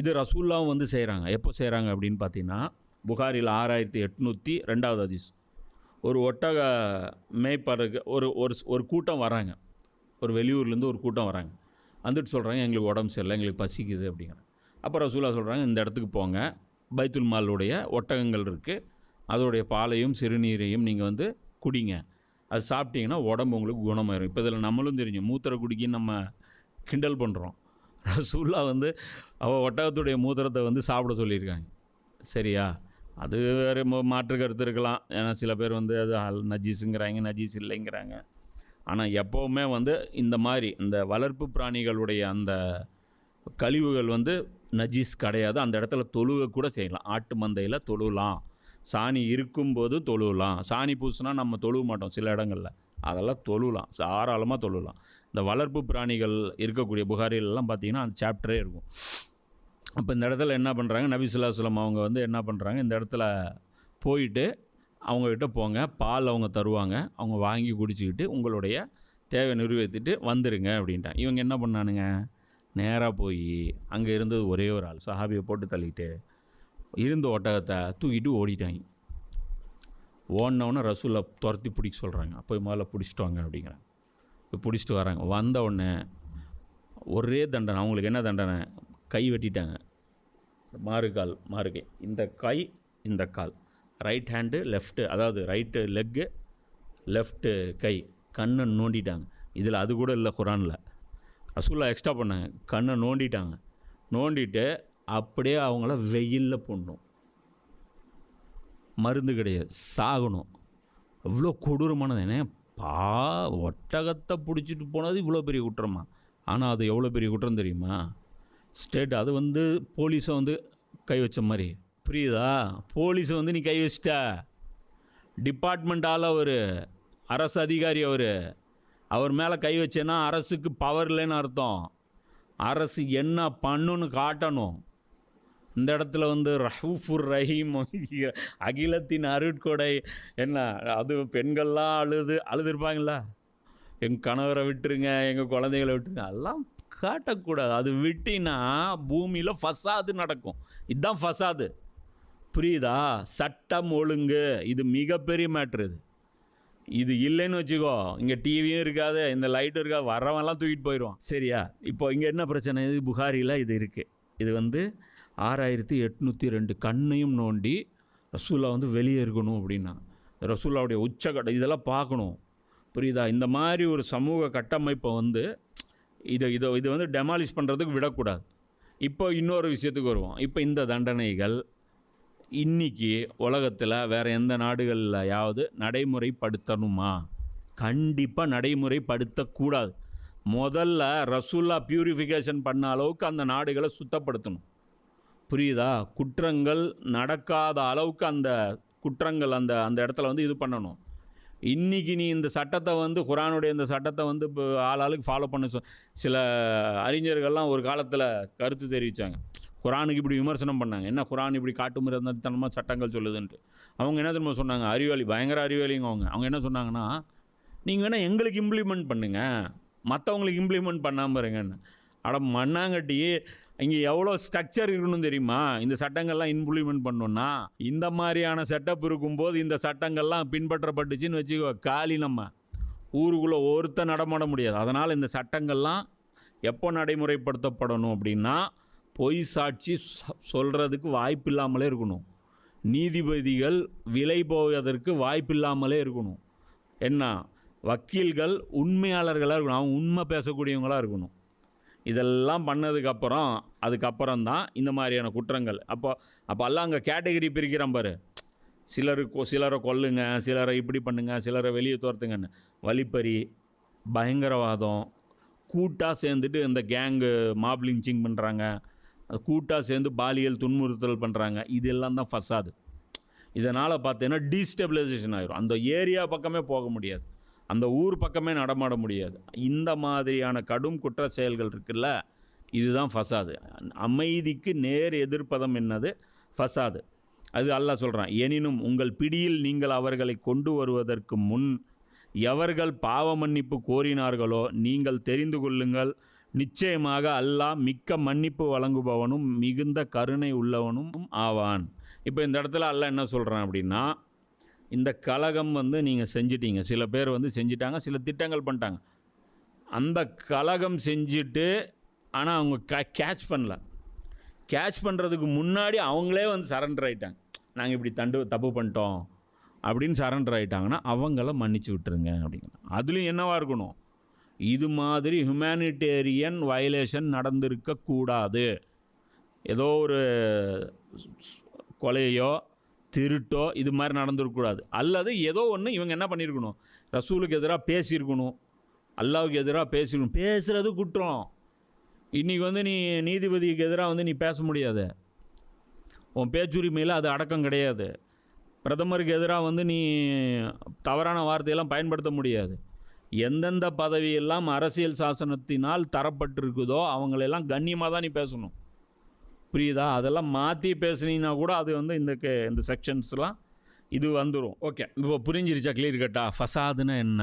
இது ரசூல்லாவும் வந்து செய்கிறாங்க எப்போ செய்கிறாங்க அப்படின்னு பார்த்தீங்கன்னா புகாரில் ஆறாயிரத்தி எட்நூற்றி ரெண்டாவது அதிஸ் ஒரு ஒட்டக மேய்ப்பருக்கு ஒரு ஒரு ஒரு கூட்டம் வராங்க. ஒரு வெளியூர்லேருந்து ஒரு கூட்டம் வராங்க. வந்துட்டு சொல்கிறாங்க எங்களுக்கு உடம்பு சரியில்லை எங்களுக்கு பசிக்குது அப்படிங்கிறாங்க. அப்போ ரசூலா சொல்கிறாங்க இந்த இடத்துக்கு போங்க. பைத்துல் மாலுடைய ஒட்டகங்கள் இருக்குது அதோடைய பாலையும் சிறுநீரையும் நீங்கள் வந்து குடிங்க. அது சாப்பிட்டீங்கன்னா உடம்பு உங்களுக்கு குணமாயிரும். இப்போ இதில் நம்மளும் தெரிஞ்சு மூத்திர குடிக்கின்னு நம்ம கிண்டல் பண்ணுறோம் ரசூல்லா வந்து அவள் ஒட்டகத்துடைய மூத்திரத்தை வந்து சாப்பிட சொல்லியிருக்காங்க. சரியா? அது வேறு மாற்று கருத்து இருக்கலாம். ஏன்னா சில பேர் வந்து அது அல் நஜீஸுங்கிறாங்க நஜீஸ் இல்லைங்கிறாங்க. ஆனால் எப்போவுமே வந்து இந்த மாதிரி இந்த வளர்ப்பு பிராணிகளுடைய அந்த கழிவுகள் வந்து நஜீஸ் கிடையாது. அந்த இடத்துல தொழுக கூட செய்யலாம். ஆட்டு மந்தையில் தொழுலாம். சாணி இருக்கும்போது தொழுலாம். சாணி பூசினா நம்ம தொழுவ மாட்டோம் சில இடங்களில். அதெல்லாம் தொழுலாம். தாராளமாக தொழுலாம். இந்த வளர்ப்பு பிராணிகள் இருக்கக்கூடிய புகாரிலெல்லாம் பார்த்தீங்கன்னா அந்த சாப்டரே இருக்கும். அப்போ இந்த இடத்துல என்ன பண்ணுறாங்க நபிசுல்லாஸ்லம் அவங்க வந்து என்ன பண்ணுறாங்க இந்த இடத்துல போயிட்டு அவங்கக்கிட்ட போங்க பால் அவங்க தருவாங்க அவங்க வாங்கி குடிச்சிக்கிட்டு உங்களுடைய தேவை நிறைவேற்றிட்டு வந்துடுங்க அப்படின்ட்டாங்க. இவங்க என்ன பண்ணானுங்க? நேராக போய் அங்கே இருந்தது ஒரே ஒரு ஆள் சஹாபியை போட்டு தள்ளிட்டு இருந்த ஒட்டகத்தை தூக்கிட்டு ஓடிட்டாங்க. ஓடினவுடனே ரசூலை துரத்தி பிடிக்க சொல்கிறாங்க அப்போ முதல்ல பிடிச்சிட்டு வாங்க அப்படிங்கிறாங்க. பிடிச்சிட்டு வராங்க. வந்த உடனே ஒரே தண்டனை அவங்களுக்கு என்ன தண்டனை? கை வெட்டிட்டாங்க. மாறுகால் மாறுகை இந்த கை இந்த கால். ரைட் ஹேண்டு லெஃப்ட்டு அதாவது ரைட்டு லெக்கு லெஃப்ட்டு கை. கண்ணை நோண்டிட்டாங்க. இதில் அது கூட இல்லை குரானில். ரசூல்லா எக்ஸ்ட்ரா பண்ணாங்க. கண்ணை நோண்டிட்டாங்க. நோண்டிட்டு அப்படியே அவங்கள வெயிலில் போடணும். மருந்து கிடையாது. சாகணும். அவ்வளோ கொடூரமானது. என்ன பா ஒட்டகத்தை பிடிச்சிட்டு போனது இவ்வளோ பெரிய குற்றமா? ஆனால் அது எவ்வளோ பெரிய குற்றம் தெரியுமா? ஸ்டேட் அது வந்து போலீஸை வந்து கை வச்ச மாதிரி. புரியுதா? போலீஸை வந்து நீ கை வச்சிட்ட. டிபார்ட்மெண்ட் ஆள் அவர் அரசு அதிகாரி அவர் அவர் மேலே கை வச்சேன்னா அரசுக்கு பவர் இல்லைன்னு அர்த்தம். அரசு என்ன பண்ணுன்னு காட்டணும். இந்த இடத்துல வந்து ரஹூஃபுர் ரஹீம் அகிலத்தின் அருட்கொடை. என்ன? அது பெண்கள்லாம் அழுது அழுதுருப்பாங்களா எங்கள் கணவரை விட்டுருங்க எங்கள் குழந்தைகளை விட்டுருங்க. அதெல்லாம் காட்டக்கூடாது. அது விட்டினா பூமியில் ஃபசாது நடக்கும். இதுதான் ஃபசாது. புரியுதா? சட்டம் ஒழுங்கு. இது மிகப்பெரிய மேட்ரு இது. இது இல்லைன்னு வச்சுக்கோ இங்கே டிவியும் இருக்காது இந்த லைட்டும் இருக்காது வரவெல்லாம் தூக்கிட்டு போயிடுவான். சரியா? இப்போ இங்கே என்ன பிரச்சனை? இது புகாரியில் இது இருக்குது இது வந்து ஆறாயிரத்தி எட்நூற்றி ரெண்டு கண்ணையும் நோண்டி ரசூல்லா வந்து வெளியே இருக்கணும் அப்படின்னா ரசூல்லாவுடைய உச்சக்கட்ட இதெல்லாம் பார்க்கணும். புரியுதா? இந்த மாதிரி ஒரு சமூக கட்டமைப்பை வந்து இதை இதை இதை வந்து டெமாலிஷ் பண்ணுறதுக்கு விடக்கூடாது. இப்போ இன்னொரு விஷயத்துக்கு வருவோம். இப்போ இந்த தண்டனைகள் இன்றைக்கி உலகத்தில் வேறு எந்த நாடுகள்லையாவது நடைமுறைப்படுத்தணுமா? கண்டிப்பாக நடைமுறைப்படுத்தக்கூடாது. முதல்ல ரசூல்லா பியூரிஃபிகேஷன் பண்ண அளவுக்கு அந்த நாடுகளை சுத்தப்படுத்தணும். புரியுதா? குற்றங்கள் நடக்காத அளவுக்கு அந்த குற்றங்கள் அந்த அந்த இடத்துல வந்து இது பண்ணணும். இன்னைக்கு நீ இந்த சட்டத்தை வந்து குரானுடைய இந்த சட்டத்தை வந்து இப்போ ஆள் ஆளுக்கு ஃபாலோ பண்ண சொ சில அறிஞர்கள்லாம் ஒரு காலத்தில் கருத்து தெரிவித்தாங்க குரானுக்கு இப்படி விமர்சனம் பண்ணாங்க. என்ன குரான் இப்படி காட்டுமிரந்தனமாக சட்டங்கள் சொல்லுதுன்ட்டு. அவங்க என்ன திரும்ப சொன்னாங்க? அறிவாளி பயங்கர அறிவாளிங்க அவங்க. அவங்க என்ன சொன்னாங்கன்னா நீங்கள் வேணால் எங்களுக்கு இம்ப்ளிமெண்ட் பண்ணுங்கள் மற்றவங்களுக்கு இம்ப்ளிமெண்ட் பண்ணாமல் இருங்கன்னு. அட மண்ணாங்கட்டி இங்கே எவ்வளோ ஸ்ட்ரக்சர் இருக்கணும் தெரியுமா? இந்த சட்டங்கள்லாம் இம்ப்ளிமெண்ட் பண்ணோம்னா இந்த மாதிரியான செட்டப் இருக்கும்போது இந்த சட்டங்கள்லாம் பின்பற்றப்பட்டுச்சுன்னு வச்சுக்கோ காலி நம்ம. ஊருக்குள்ளே ஒருத்த நடமாட முடியாது. அதனால் இந்த சட்டங்கள்லாம் எப்போ நடைமுறைப்படுத்தப்படணும் அப்படின்னா பொய் சாட்சி சொல்கிறதுக்கு வாய்ப்பு இல்லாமலே இருக்கணும். நீதிபதிகள் விலை போவதற்கு வாய்ப்பு இல்லாமலே இருக்கணும். என்ன? வக்கீல்கள் உண்மையாளர்களாக இருக்கணும். அவங்க உண்மை பேசக்கூடியவங்களாக இருக்கணும். இதெல்லாம் பண்ணதுக்கப்புறம் அதுக்கப்புறம் தான் இந்த மாதிரியான குற்றங்கள். அப்போ அப்போ எல்லாம் அங்கே கேட்டகரி பிரிக்கிறான் பாரு. சிலருக்கு கொ- சிலரை கொல்லுங்க சிலரை இப்படி பண்ணுங்கள் சிலரை வெளியே துரத்துங்கன்னு. வழிப்பறி பயங்கரவாதம் கூட்டாக சேர்ந்துட்டு இந்த கேங்கு மாப் லிஞ்சிங் பண்ணுறாங்க கூட்டாக சேர்ந்து பாலியல் துன்புறுத்தல் பண்ணுறாங்க இதெல்லாம் தான் ஃபசாது இதனால் பார்த்தீங்கன்னா டீஸ்டெபிலைசேஷன் ஆகிரும் அந்த ஏரியா பக்கமே போக முடியாது. அந்த ஊர் பக்கமே நடமாட முடியாது. இந்த மாதிரியான கடும் குற்ற செயல்கள் இருக்குல்ல இதுதான் ஃபசாது. அமைதிக்கு நேர் எதிர்ப்பதம் என்னது? ஃபசாது. அது அல்லாஹ் சொல்கிறான் எனினும் உங்கள் பிடியில் நீங்கள் அவர்களை கொண்டு வருவதற்கு முன் எவர்கள் பாவ மன்னிப்பு கோரினார்களோ நீங்கள் தெரிந்து கொள்ளுங்கள். நிச்சயமாக அல்லாஹ் மிக்க மன்னிப்பு வழங்குபவனும் மிகுந்த கருணை உள்ளவனும் ஆவான். இப்போ இந்த இடத்துல அல்லாஹ் என்ன சொல்கிறான் அப்படின்னா இந்த கலகம் வந்து நீங்கள் செஞ்சிட்டீங்க. சில பேர் வந்து செஞ்சிட்டாங்க சில திட்டங்கள் பண்ணிட்டாங்க. அந்த கலகம் செஞ்சுட்டு ஆனால் அவங்க கே கேட்ச் பண்ணல. கேட்ச் பண்ணுறதுக்கு முன்னாடி அவங்களே வந்து சரண்டர் ஆகிட்டாங்க நாங்கள் இப்படி தண்டு தப்பு பண்ணிட்டோம் அப்படின்னு சரண்டர் ஆயிட்டாங்கன்னா அவங்கள மன்னிச்சு விட்டுருங்க அப்படிங்கிற அதுலேயும் என்னவாக இருக்கணும்? இது மாதிரி ஹியூமனிடேரியன் வயலேஷன் நடந்திருக்கக்கூடாது. ஏதோ ஒரு கொலையோ திருட்டோ இது மாதிரி நடந்துருக்கக்கூடாது அல்லது ஏதோ ஒன்று இவங்க என்ன பண்ணியிருக்கணும் ரசூலுக்கு எதிராக பேசியிருக்கணும். அல்லாவுக்கு எதிராக பேசியிருக்கணும். பேசுகிறது குற்றம். இன்றைக்கி வந்து நீ நீதிபதிக்கு எதிராக வந்து நீ பேச முடியாது. உன் பேச்சுரிமையில் அது அடக்கம் கிடையாது. பிரதமருக்கு எதிராக வந்து நீ தவறான வார்த்தையெல்லாம் பயன்படுத்த முடியாது. எந்தெந்த பதவியெல்லாம் அரசியல் சாசனத்தினால் தரப்பட்டிருக்குதோ அவங்களெல்லாம் கண்ணியமாக தான் நீ பேசணும். புரியுதா? அதெல்லாம் மாற்றி பேசுனீங்கன்னா கூட அது வந்து இந்த இந்த செக்ஷன்ஸ்லாம் இது வந்துடும் ஓகே இப்போ புரிஞ்சிருச்சா கிளியர் கட்டா ஃபசாதுன்னா என்ன?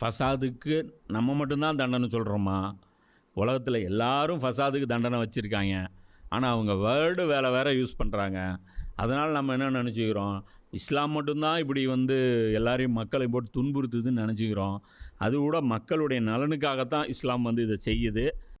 ஃபசாதுக்கு நம்ம மட்டும்தான் தண்டனை சொல்கிறோமா உலகத்தில் எல்லோரும் ஃபசாதுக்கு தண்டனை வச்சுருக்காங்க. ஆனால் அவங்க வேர்டு வேலை வேறு யூஸ் பண்ணுறாங்க அதனால் நம்ம என்ன நினச்சிக்கிறோம்? இஸ்லாம் மட்டும்தான் இப்படி வந்து எல்லாரையும் மக்களை போட்டு துன்புறுத்துதுன்னு நினச்சிக்கிறோம். அது கூட மக்களுடைய நலனுக்காகத்தான் இஸ்லாம் வந்து இதை செய்யுது.